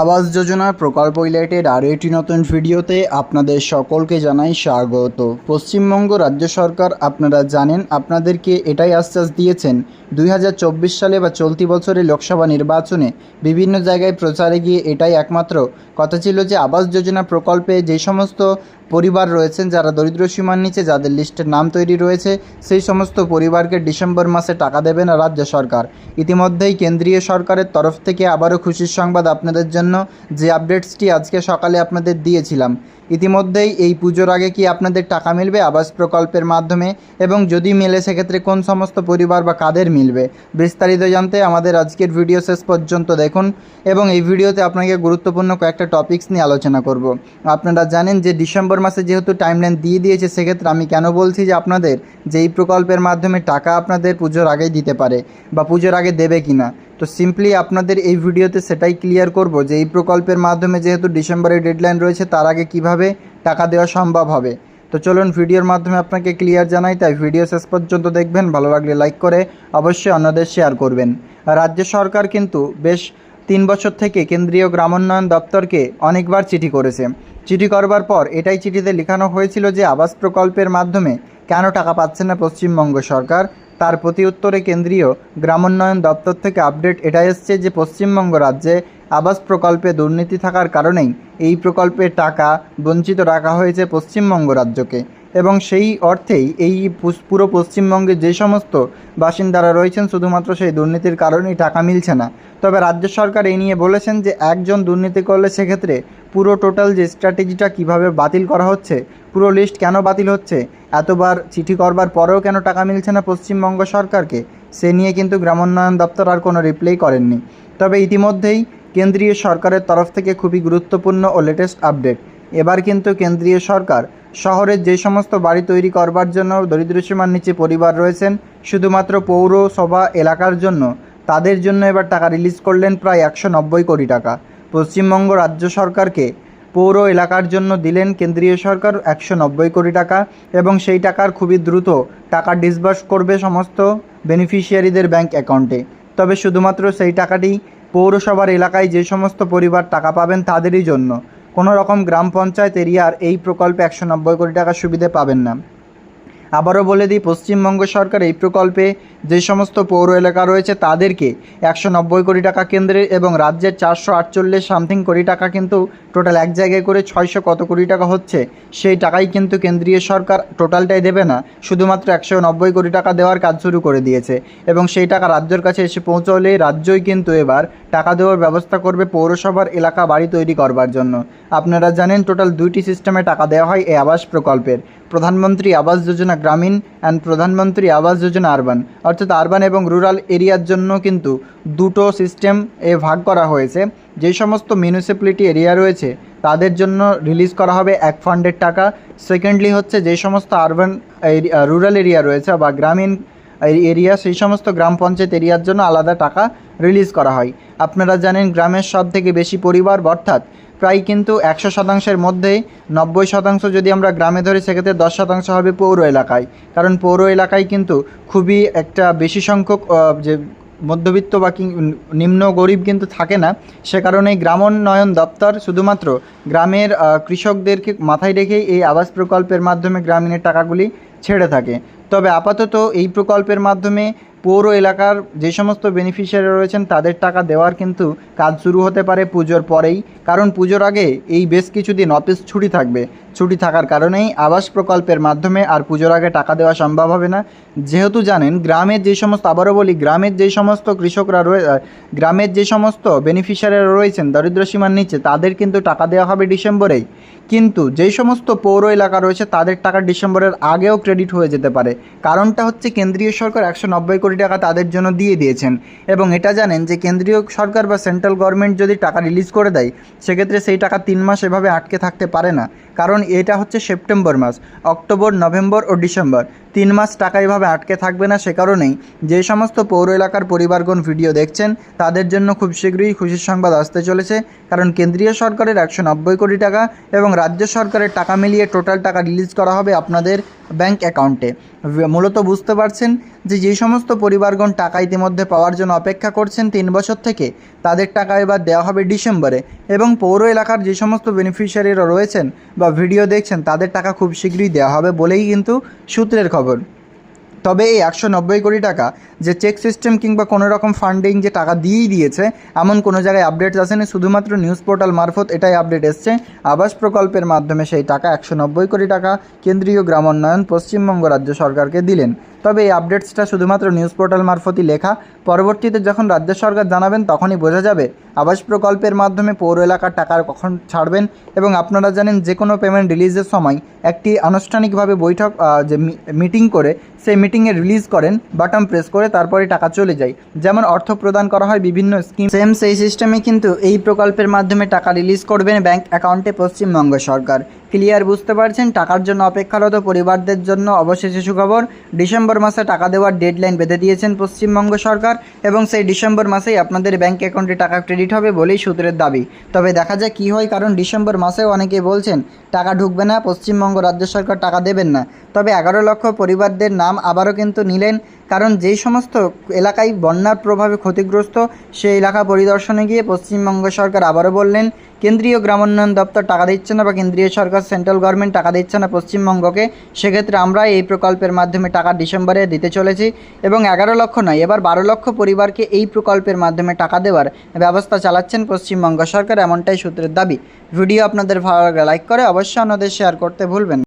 আবাস যোজনা প্রকল্প রিলেটেড আরও একটি নতুন ভিডিওতে আপনাদের সকলকে জানাই স্বাগত। পশ্চিমবঙ্গ রাজ্য সরকার আপনারা জানেন, আপনাদেরকে এটাই আশ্বাস দিয়েছেন, দুই হাজার চব্বিশ সালে বা চলতি বছরে লোকসভা নির্বাচনে বিভিন্ন জায়গায় প্রচারে গিয়ে এটাই একমাত্র কথা ছিল যে আবাস যোজনা প্রকল্পে যে সমস্ত পরিবার রয়েছেন, যারা দরিদ্র সীমার নিচে, যাদের লিস্টের নাম তৈরি রয়েছে, সেই সমস্ত পরিবারকে ডিসেম্বর মাসে টাকা দেবে না রাজ্য সরকার। ইতিমধ্যেই কেন্দ্রীয় সরকারের তরফ থেকে আবারও খুশির সংবাদ আপনাদের জন্য যে আপডেটসটি আজকে সকালে আপনাদের দিয়েছিলাম। ইতিমধ্যেই এই পুজোর আগে কি আপনাদের টাকা মিলবে আবাস প্রকল্পের মাধ্যমে? এবং যদি মেলে, সেক্ষেত্রে কোন সমস্ত পরিবার বা কাদের মিলবে? বিস্তারিত জানতে আমাদের আজকের ভিডিও শেষ পর্যন্ত দেখুন এবং এই ভিডিওতে আপনাকে গুরুত্বপূর্ণ কয়েকটা টপিকস নিয়ে আলোচনা করব। আপনারা জানেন যে ডিসেম্বর মাসে যেহেতু টাইমলাইন দিয়ে দিয়েছে, সেক্ষেত্রে আমি কেন বলছি যে আপনাদের যে এই প্রকল্পের মাধ্যমে টাকা আপনাদের পুজোর আগেই দিতে পারে বা পুজোর আগে দেবে কিনা? তো সিম্পলি আপনাদের এই ভিডিওতে সেটাই ক্লিয়ার করব যে এই প্রকল্পের মাধ্যমে যেহেতু ডিসেম্বরের ডেডলাইন রয়েছে, তার আগে কীভাবে টাকা দেওয়া সম্ভব হবে। তো চলুন ভিডিওর মাধ্যমে আপনাকে ক্লিয়ার জানাই, তাই ভিডিও শেষ পর্যন্ত দেখবেন। ভালো লাগলে লাইক করে অবশ্যই অন্যদের শেয়ার করবেন। রাজ্য সরকার কিন্তু বেশ তিন বছর থেকে কেন্দ্রীয় গ্রামোন্নয়ন দপ্তরকে অনেকবার চিঠি করেছে। চিঠি করবার পর এটাই চিঠিতে লেখানো হয়েছিল যে, আবাস প্রকল্পের মাধ্যমে কেন টাকা পাচ্ছে না পশ্চিমবঙ্গ সরকার? তার প্রতি উত্তরে কেন্দ্রীয় গ্রামোন্নয়ন দপ্তর থেকে আপডেট এটা এসছে যে পশ্চিমবঙ্গ রাজ্যে আবাস প্রকল্পে দুর্নীতি থাকার কারণেই এই প্রকল্পের টাকা বঞ্চিত রাখা হয়েছে পশ্চিমবঙ্গ রাজ্যকে। এবং সেই অর্থেই এই পুরো পশ্চিমবঙ্গে যে সমস্ত বাসিন্দারা রয়েছেন শুধুমাত্র সেই দুর্নীতির কারণেই টাকা মিলছে না। তবে রাজ্য সরকার এই নিয়ে বলেছেন যে একজন দুর্নীতি করলে সেক্ষেত্রে পুরো টোটাল যে স্ট্র্যাটেজিটা কীভাবে বাতিল করা হচ্ছে, পুরো লিস্ট কেন বাতিল হচ্ছে এতবার চিঠি করবার পরেও কেন টাকা মিলছে না পশ্চিমবঙ্গ সরকারকে? সে নিয়ে কিন্তু গ্রামোন্নয়ন দপ্তর আর কোনো রিপ্লাই করেননি। তবে ইতিমধ্যেই কেন্দ্রীয় সরকারের তরফ থেকে খুবই গুরুত্বপূর্ণ ও লেটেস্ট আপডেট এবার কিন্তু কেন্দ্রীয় সরকার শহরের যে সমস্ত বাড়ি তৈরি করবার জন্য দরিদ্র সীমার নিচে পরিবার রয়েছেন, শুধুমাত্র পৌরসভা এলাকার জন্য, তাদের জন্য এবার টাকা রিলিজ করলেন প্রায় একশো নব্বই কোটি টাকা। পশ্চিমবঙ্গ রাজ্য সরকারকে পৌর এলাকার জন্য দিলেন কেন্দ্রীয় সরকার একশো নব্বই কোটি টাকা এবং সেই টাকার খুবই দ্রুত টাকা ডিসবার্স করবে সমস্ত বেনিফিশিয়ারিদের ব্যাংক অ্যাকাউন্টে তবে শুধুমাত্র সেই টাকাটি পৌরসভার এলাকায় যে সমস্ত পরিবার টাকা পাবেন তাদেরই জন্য। কোনো রকম গ্রাম পঞ্চায়েত এরিয়ার এই প্রকল্পে একশো নব্বই কোটি টাকার সুবিধে পাবেন না। আবারও বলে দিই, পশ্চিমবঙ্গ সরকার এই প্রকল্পে যে সমস্ত পৌর এলাকা রয়েছে তাদেরকে একশো নব্বই কোটি টাকা কেন্দ্রের এবং রাজ্যের চারশো আটচল্লিশ সামথিং কোটি টাকা কিন্তু টোটাল এক জায়গায় করে ছয়শো কত কোটি টাকা হচ্ছে, সেই টাকাই কিন্তু কেন্দ্রীয় সরকার টোটালটাই দেবে না। শুধুমাত্র একশো নব্বই কোটি টাকা দেওয়ার কাজ শুরু করে দিয়েছে এবং সেই টাকা রাজ্যের কাছে এসে পৌঁছলে রাজ্যই কিন্তু এবার টাকা দেওয়ার ব্যবস্থা করবে পৌরসভার এলাকা বাড়ি তৈরি করবার জন্য। আপনারা জানেন টোটাল দুইটি সিস্টেমে টাকা দেওয়া হয় এই আবাস প্রকল্পের। প্রধানমন্ত্রী আবাস যোজনা গ্রামীণ অ্যান্ড প্রধানমন্ত্রী আবাস যোজনা আরবান। অর্থাৎ আরবান এবং রুরাল এরিয়ার জন্য কিন্তু দুটো সিস্টেম এ ভাগ করা হয়েছে। যে সমস্ত মিউনিসিপ্যালিটি এরিয়া রয়েছে, তাদের জন্য রিলিজ করা হবে এক ফান্ডের টাকা। সেকেন্ডলি হচ্ছে যে সমস্ত আরবান রুরাল এরিয়া রয়েছে বা গ্রামীণ এরিয়া, সেই সমস্ত গ্রাম পঞ্চায়েত এরিয়ার জন্য আলাদা টাকা রিলিজ করা হয়। আপনারা জানেন গ্রামের সব থেকে বেশি পরিবার অর্থাৎ প্রায় কিন্তু একশো শতাংশের মধ্যে নব্বই শতাংশ যদি আমরা গ্রামে ধরি, সেক্ষেত্রে দশ শতাংশ হবে পৌর এলাকায়। কারণ পৌর এলাকায় কিন্তু খুবই একটা বেশি সংখ্যক যে মধ্যবিত্ত বা নিম্ন গরিব কিন্তু থাকে না। সে কারণেই গ্রামোন্নয়ন দপ্তর শুধুমাত্র গ্রামের কৃষকদেরকে মাথায় রেখেই এই আবাস প্রকল্পের মাধ্যমে গ্রামীণের টাকাগুলি ছেড়ে থাকে। তবে আপাতত এই প্রকল্পের মাধ্যমে পৌর এলাকার যে সমস্ত বেনিফিশিয়ারি রয়েছেন, তাদের টাকা দেওয়ার কিন্তু কাজ শুরু হতে পারে পুজোর পরেই। কারণ পুজোর আগে এই বেশ কিছুদিন অফিস ছুটি থাকবে। ছুটি থাকার কারণেই আবাস প্রকল্পের মাধ্যমে আর পুজোর আগে টাকা দেওয়া সম্ভব হবে না। যেহেতু জানেন, গ্রামের যে সমস্ত, আবারও বলি, গ্রামের যে সমস্ত কৃষকরা রয়ে গ্রামের যে সমস্ত বেনিফিশিয়ারিরা রয়েছেন, দরিদ্র সীমার নিচে, তাদের কিন্তু টাকা দেওয়া হবে ডিসেম্বরেই। কিন্তু যেই সমস্ত পৌর এলাকা রয়েছে, তাদের টাকা ডিসেম্বরের আগেও ক্রেডিট হয়ে যেতে পারে। কারণটা হচ্ছে কেন্দ্রীয় সরকার একশো নব্বই কোটি টাকা তাদের জন্য দিয়ে দিয়েছেন এবং এটা জানেন যে কেন্দ্রীয় সরকার বা সেন্ট্রাল গভর্নমেন্ট যদি টাকা রিলিজ করে দেয়, সেক্ষেত্রে সেই টাকা তিন মাস এভাবে আটকে থাকতে পারে না। কারণ এটা হচ্ছে সেপ্টেম্বর মাস, অক্টোবর, নভেম্বর ও ডিসেম্বর। তিন মাস টাকা এভাবে আটকে থাকবে না সে কারণেই যে সমস্ত পৌর এলাকার পরিবারগণ ভিডিও দেখছেন, তাদের জন্য খুব শীঘ্রই খুশির সংবাদ আসতে চলেছে। কারণ কেন্দ্রীয় সরকারের একশো নব্বই কোটি টাকা এবং রাজ্য সরকারের টাকা মিলিয়ে টোটাল টাকা রিলিজ করা হবে আপনাদের ব্যাংক অ্যাকাউন্টে। মূলত বুঝতে পারছেন যে যে সমস্ত পরিবারগণ টাকা ইতিমধ্যে পাওয়ার জন্য অপেক্ষা করছেন তিন বছর থেকে, তাদের টাকা এবার দেওয়া হবে ডিসেম্বরে এবং পৌর এলাকার যে সমস্ত বেনিফিশিয়ারিরা রয়েছেন বা ভিডিও দেখছেন, তাদের টাকা খুব শীঘ্রই দেওয়া হবে বলেই কিন্তু সূত্রের খবর। তবে এই একশো নব্বই কোটি টাকা যে চেক সিস্টেম কিংবা কোনো রকম ফান্ডিং যে টাকা দিয়েই দিয়েছে, এমন কোনো জায়গায় আপডেট আসেনি। শুধুমাত্র নিউজ পোর্টাল মারফত এটাই আপডেট এসছে। আবাস প্রকল্পের মাধ্যমে সেই টাকা একশো নব্বই কোটি টাকা কেন্দ্রীয় গ্রামোন্নয়ন পশ্চিমবঙ্গ রাজ্য সরকারকে দিলেন। তবে এই আপডেটসটা শুধুমাত্র নিউজ পোর্টাল মারফতই লেখা। পরবর্তীতে যখন রাজ্য সরকার জানাবেন, তখনই বোঝা যাবে আবাস প্রকল্পের মাধ্যমে পৌর এলাকার টাকার কখন ছাড়বেন এবং আপনারা জানেন যে কোনো পেমেন্ট রিলিজের সময় একটি আনুষ্ঠানিকভাবে বৈঠক যে মিটিং করে সেই মিটিংয়ে রিলিজ করেন বাটন প্রেস করে তারপরে টাকা চলে যায়। যেমন অর্থ প্রদান করা হয় বিভিন্ন স্কিম সেম সেই সিস্টেমে কিন্তু এই প্রকল্পের মাধ্যমে টাকা রিলিজ করবেন ব্যাংক অ্যাকাউন্টে পশ্চিমবঙ্গ সরকার। ক্লিয়ার বুঝতে পারছেন? টাকার জন্য অপেক্ষারত পরিবারদের জন্য অবশেষে সুখবর। ডিসেম্বর মাসে টাকা দেওয়ার ডেডলাইন বেঁধে দিয়েছেন পশ্চিমবঙ্গ সরকার এবং সেই ডিসেম্বর মাসেই আপনাদের ব্যাঙ্ক অ্যাকাউন্টে টাকা ক্রেডিট হবে বলেই সূত্রের দাবি। তবে দেখা যায় কী হয়, কারণ ডিসেম্বর মাসেও অনেকেই বলছেন, টাকা ঢুকবে না, পশ্চিমবঙ্গ রাজ্য সরকার টাকা দেবেন না। তবে এগারো লক্ষ পরিবারদের নাম আবারও কিন্তু নিলেন, কারণ যেই সমস্ত এলাকায় বন্যার প্রভাবে ক্ষতিগ্রস্ত, সেই এলাকা পরিদর্শনে গিয়ে পশ্চিমবঙ্গ সরকার আবারও বললেন কেন্দ্রীয় গ্রামোন্নয়ন দপ্তর টাকা দিচ্ছে না বা কেন্দ্রীয় সরকার, সেন্ট্রাল গভর্নমেন্ট টাকা দিচ্ছে না পশ্চিমবঙ্গকে, সেক্ষেত্রে আমরা এই প্রকল্পের মাধ্যমে টাকা ডিসেম্বরে দিতে চলেছি এবং এগারো লক্ষ নয়, এবার বারো লক্ষ পরিবারকে এই প্রকল্পের মাধ্যমে টাকা দেওয়ার ব্যবস্থা চালাচ্ছেন পশ্চিমবঙ্গ সরকার, এমনটাই সূত্রের দাবি ভিডিও আপনাদের ভালো লাগে লাইক করে, অবশ্যই অন্যদের শেয়ার করতে ভুলবেন।